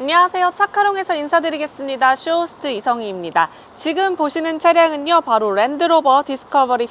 안녕하세요. 차카롱에서 인사드리겠습니다. 쇼호스트 이성희입니다. 지금 보시는 차량은요, 바로 랜드로버 디스커버리 5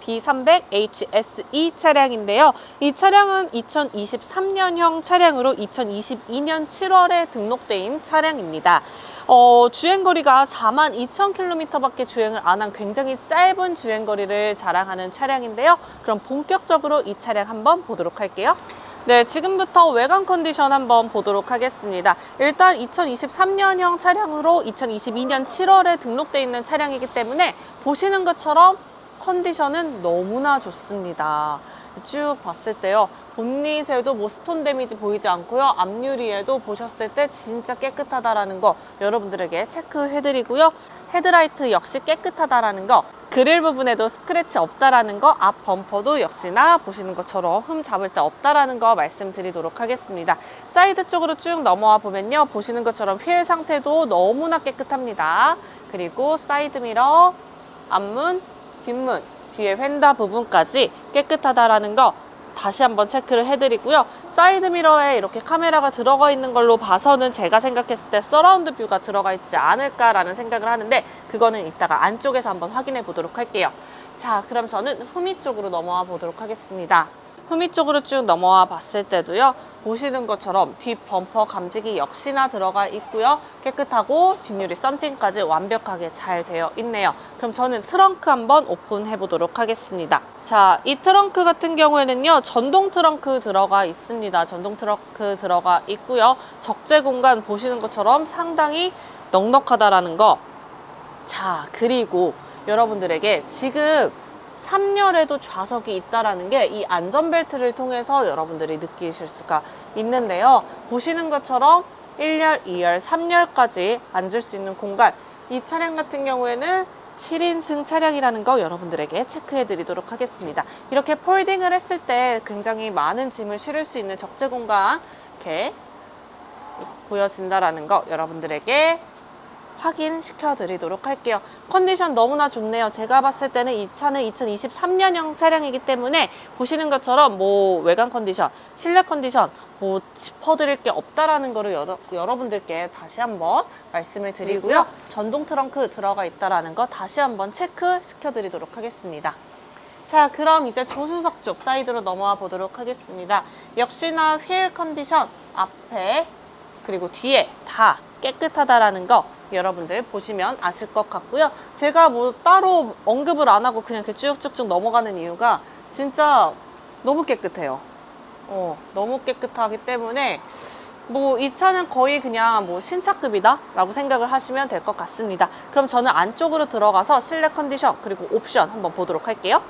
D300 HSE 차량인데요. 이 차량은 2023년형 차량으로 2022년 7월에 등록된 차량입니다. 어, 주행거리가 4만 2천 킬로미터밖에 주행을 안 한 굉장히 짧은 주행거리를 자랑하는 차량인데요. 그럼 본격적으로 이 차량 한번 보도록 할게요. 네, 지금부터 외관 컨디션 한번 보도록 하겠습니다. 일단 2023년형 차량으로 2022년 7월에 등록돼 있는 차량이기 때문에 보시는 것처럼 컨디션은 너무나 좋습니다. 쭉 봤을 때요. 본닛에도 뭐 스톤 데미지 보이지 않고요. 앞유리에도 보셨을 때 진짜 깨끗하다라는 거 여러분들에게 체크해드리고요. 헤드라이트 역시 깨끗하다라는 거 그릴 부분에도 스크래치 없다라는 거, 앞 범퍼도 역시나 보시는 것처럼 흠 잡을 데 없다라는 거 말씀드리도록 하겠습니다. 사이드 쪽으로 쭉 넘어와 보면요. 보시는 것처럼 휠 상태도 너무나 깨끗합니다. 그리고 사이드 미러, 앞문, 뒷문, 뒤에 휀다 부분까지 깨끗하다라는 거 다시 한번 체크를 해드리고요. 사이드 미러에 이렇게 카메라가 들어가 있는 걸로 봐서는 제가 생각했을 때 서라운드 뷰가 들어가 있지 않을까라는 생각을 하는데 그거는 이따가 안쪽에서 한번 확인해 보도록 할게요. 자, 그럼 저는 후미 쪽으로 넘어와 보도록 하겠습니다. 후미 쪽으로 쭉 넘어와 봤을 때도요. 보시는 것처럼 뒷 범퍼 감지기 역시나 들어가 있고요. 깨끗하고 뒷유리 썬팅까지 완벽하게 잘 되어 있네요. 그럼 저는 트렁크 한번 오픈해 보도록 하겠습니다. 자, 이 트렁크 같은 경우에는요. 전동 트렁크 들어가 있습니다. 전동 트렁크 들어가 있고요. 적재 공간 보시는 것처럼 상당히 넉넉하다라는 거. 자, 그리고 여러분들에게 지금 3열에도 좌석이 있다라는 게 이 안전벨트를 통해서 여러분들이 느끼실 수가 있는데요. 보시는 것처럼 1열, 2열, 3열까지 앉을 수 있는 공간. 이 차량 같은 경우에는 7인승 차량이라는 거 여러분들에게 체크해 드리도록 하겠습니다. 이렇게 폴딩을 했을 때 굉장히 많은 짐을 실을 수 있는 적재 공간 이렇게 보여진다라는 거 여러분들에게 확인시켜 드리도록 할게요. 컨디션 너무나 좋네요. 제가 봤을 때는 이 차는 2023년형 차량이기 때문에 보시는 것처럼 뭐 외관 컨디션, 실내 컨디션 뭐 짚어드릴 게 없다라는 거를 여러, 여러분들께 다시 한번 말씀을 드리고요. 전동 트렁크 들어가 있다라는 거 다시 한번 체크시켜 드리도록 하겠습니다. 자, 그럼 이제 조수석 쪽 사이드로 넘어와 보도록 하겠습니다. 역시나 휠 컨디션 앞에 그리고 뒤에 다 깨끗하다라는 거 여러분들 보시면 아실 것 같고요. 제가 뭐 따로 언급을 안 하고 그냥 이렇게 쭉쭉쭉 넘어가는 이유가 진짜 너무 깨끗해요. 어, 너무 깨끗하기 때문에 뭐 이 차는 거의 그냥 뭐 신차급이다 라고 생각을 하시면 될 것 같습니다. 그럼 저는 안쪽으로 들어가서 실내 컨디션 그리고 옵션 한번 보도록 할게요.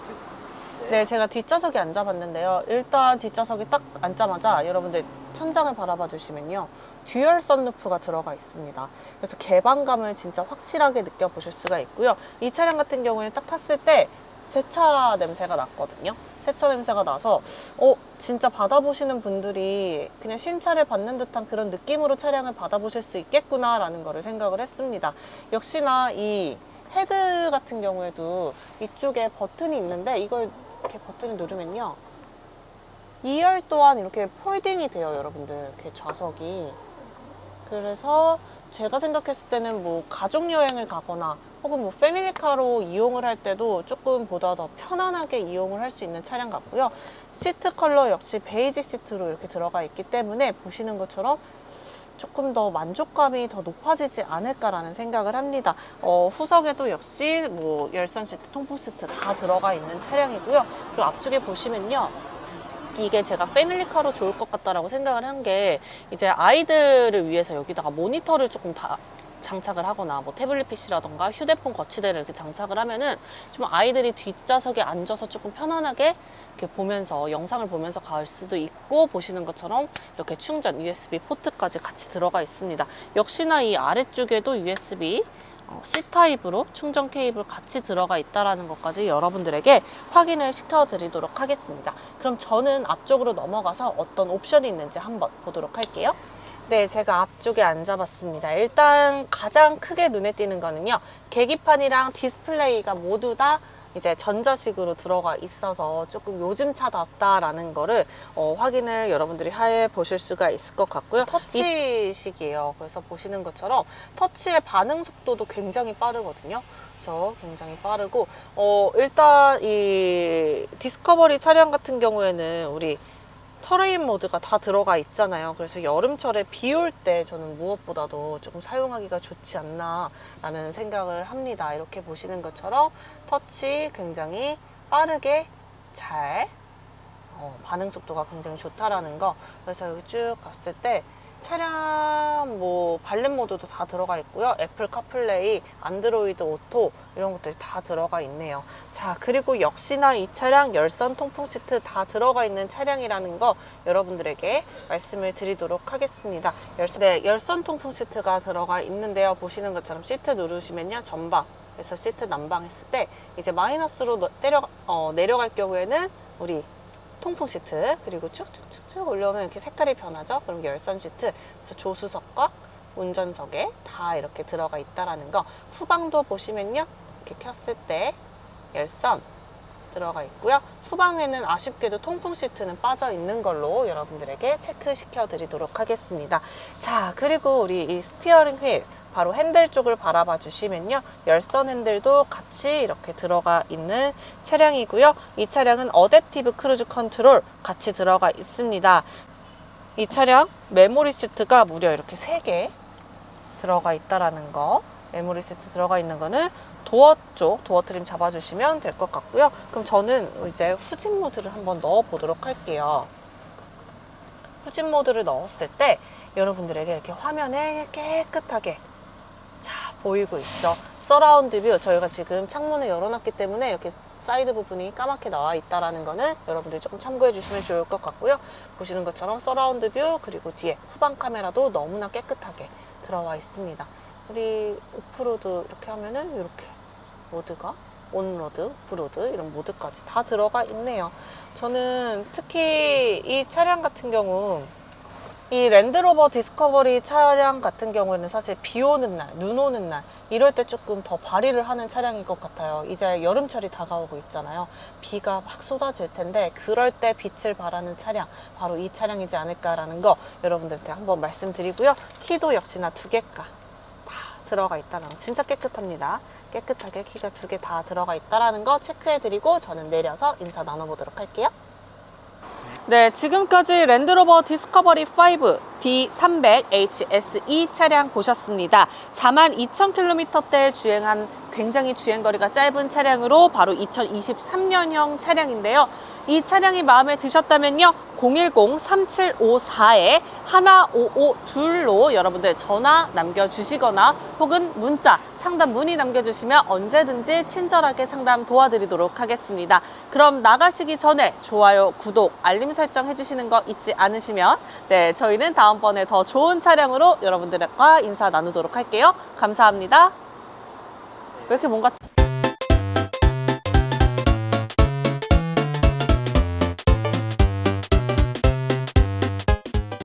네, 제가 뒷좌석에 앉아봤는데요. 일단 뒷좌석에 딱 앉자마자 여러분들 천장을 바라봐 주시면요. 듀얼 썬루프가 들어가 있습니다. 그래서 개방감을 진짜 확실하게 느껴보실 수가 있고요. 이 차량 같은 경우에는 딱 탔을 때 세차 냄새가 났거든요. 세차 냄새가 나서 어 진짜 받아보시는 분들이 그냥 신차를 받는 듯한 그런 느낌으로 차량을 받아보실 수 있겠구나라는 거를 생각을 했습니다. 역시나 이 헤드 같은 경우에도 이쪽에 버튼이 있는데 이걸 이렇게 버튼을 누르면요. 2열 또한 이렇게 폴딩이 돼요, 여러분들. 이렇게 좌석이. 그래서 제가 생각했을 때는 뭐 가족 여행을 가거나 혹은 뭐 패밀리카로 이용을 할 때도 조금 보다 더 편안하게 이용을 할 수 있는 차량 같고요. 시트 컬러 역시 베이지 시트로 이렇게 들어가 있기 때문에 보시는 것처럼 조금 더 만족감이 더 높아지지 않을까라는 생각을 합니다. 어, 후석에도 역시 뭐 열선 시트, 통풍 시트 다 들어가 있는 차량이고요. 그리고 앞쪽에 보시면요. 이게 제가 패밀리카로 좋을 것 같다라고 생각을 한 게 이제 아이들을 위해서 여기다가 모니터를 조금 다 장착을 하거나 뭐 태블릿 PC라던가 휴대폰 거치대를 이렇게 장착을 하면은 좀 아이들이 뒷좌석에 앉아서 조금 편안하게 이렇게 보면서 영상을 보면서 갈 수도 있고 보시는 것처럼 이렇게 충전 USB 포트까지 같이 들어가 있습니다. 역시나 이 아래쪽에도 USB 어, C타입으로 충전 케이블 같이 들어가 있다라는 것까지 여러분들에게 확인을 시켜드리도록 하겠습니다. 그럼 저는 앞쪽으로 넘어가서 어떤 옵션이 있는지 한번 보도록 할게요. 네, 제가 앞쪽에 앉아봤습니다. 일단 가장 크게 눈에 띄는 거는요. 계기판이랑 디스플레이가 모두 다 이제 전자식으로 들어가 있어서 조금 요즘 차답다라는 거를 어, 확인을 여러분들이 해 보실 수가 있을 것 같고요. 터치식이에요. 그래서 보시는 것처럼 터치의 반응 속도도 굉장히 빠르거든요. 저 굉장히 빠르고 어, 일단 이 디스커버리 차량 같은 경우에는 우리 터레인 모드가 다 들어가 있잖아요. 그래서 여름철에 비 올 때 저는 무엇보다도 조금 사용하기가 좋지 않나라는 생각을 합니다. 이렇게 보시는 것처럼 터치 굉장히 빠르게 잘 어, 반응 속도가 굉장히 좋다라는 거. 그래서 여기 쭉 갔을 때 차량 뭐 발렛 모드도 다 들어가 있고요. 애플 카플레이, 안드로이드 오토 이런 것들이 다 들어가 있네요. 자, 그리고 역시나 이 차량 열선 통풍 시트 다 들어가 있는 차량이라는 거 여러분들에게 말씀을 드리도록 하겠습니다. 열선, 네, 열선 통풍 시트가 들어가 있는데요. 보시는 것처럼 시트 누르시면요. 전방 그래서 시트 난방했을 때 이제 마이너스로 너- 때려, 어, 내려갈 경우에는 우리 통풍 시트 그리고 쭉쭉쭉쭉 올려오면 이렇게 색깔이 변하죠. 그럼 열선 시트 그래서 조수석과 운전석에 다 이렇게 들어가 있다라는 거. 후방도 보시면요. 이렇게 켰을 때 열선 들어가 있고요. 후방에는 아쉽게도 통풍 시트는 빠져 있는 걸로 여러분들에게 체크시켜 드리도록 하겠습니다. 자, 그리고 우리 이 스티어링 휠 바로 핸들 쪽을 바라봐 주시면요. 열선 핸들도 같이 이렇게 들어가 있는 차량이고요. 이 차량은 어댑티브 크루즈 컨트롤 같이 들어가 있습니다. 이 차량 메모리 시트가 무려 이렇게 3개 들어가 있다라는 거. 메모리 시트 들어가 있는 거는 도어 쪽 도어 트림 잡아주시면 될 것 같고요. 그럼 저는 이제 후진 모드를 한번 넣어 보도록 할게요. 후진 모드를 넣었을 때 여러분들에게 이렇게 화면에 깨끗하게 자 보이고 있죠. 서라운드 뷰 저희가 지금 창문을 열어놨기 때문에 이렇게 사이드 부분이 까맣게 나와 있다라는 거는 여러분들이 조금 참고해 주시면 좋을 것 같고요. 보시는 것처럼 서라운드 뷰 그리고 뒤에 후방 카메라도 너무나 깨끗하게 들어와 있습니다. 우리 오프로드 이렇게 하면은 이렇게 모드가 온로드, 오프로드 이런 모드까지 다 들어가 있네요. 저는 특히 이 차량 같은 경우 이 랜드로버 디스커버리 차량 같은 경우에는 사실 비 오는 날, 눈 오는 날 이럴 때 조금 더 발휘를 하는 차량인 것 같아요. 이제 여름철이 다가오고 있잖아요. 비가 막 쏟아질 텐데 그럴 때 빛을 발하는 차량 바로 이 차량이지 않을까라는 거 여러분들한테 한번 말씀드리고요. 키도 역시나 두 개가 다 들어가 있다는 거 진짜 깨끗합니다. 깨끗하게 키가 두 개 다 들어가 있다라는 거 체크해드리고 저는 내려서 인사 나눠보도록 할게요. 네, 지금까지 랜드로버 디스커버리 5 D300 HSE 차량 보셨습니다. 42,000km대 주행한 굉장히 주행거리가 짧은 차량으로 바로 2023년형 차량인데요. 이 차량이 마음에 드셨다면요. 010-3754에 1552로 여러분들 전화 남겨주시거나 혹은 문자 상담 문의 남겨주시면 언제든지 친절하게 상담 도와드리도록 하겠습니다. 그럼 나가시기 전에 좋아요, 구독, 알림 설정 해주시는 거 잊지 않으시면 네 저희는 다음번에 더 좋은 차량으로 여러분들과 인사 나누도록 할게요. 감사합니다. 왜 이렇게 뭔가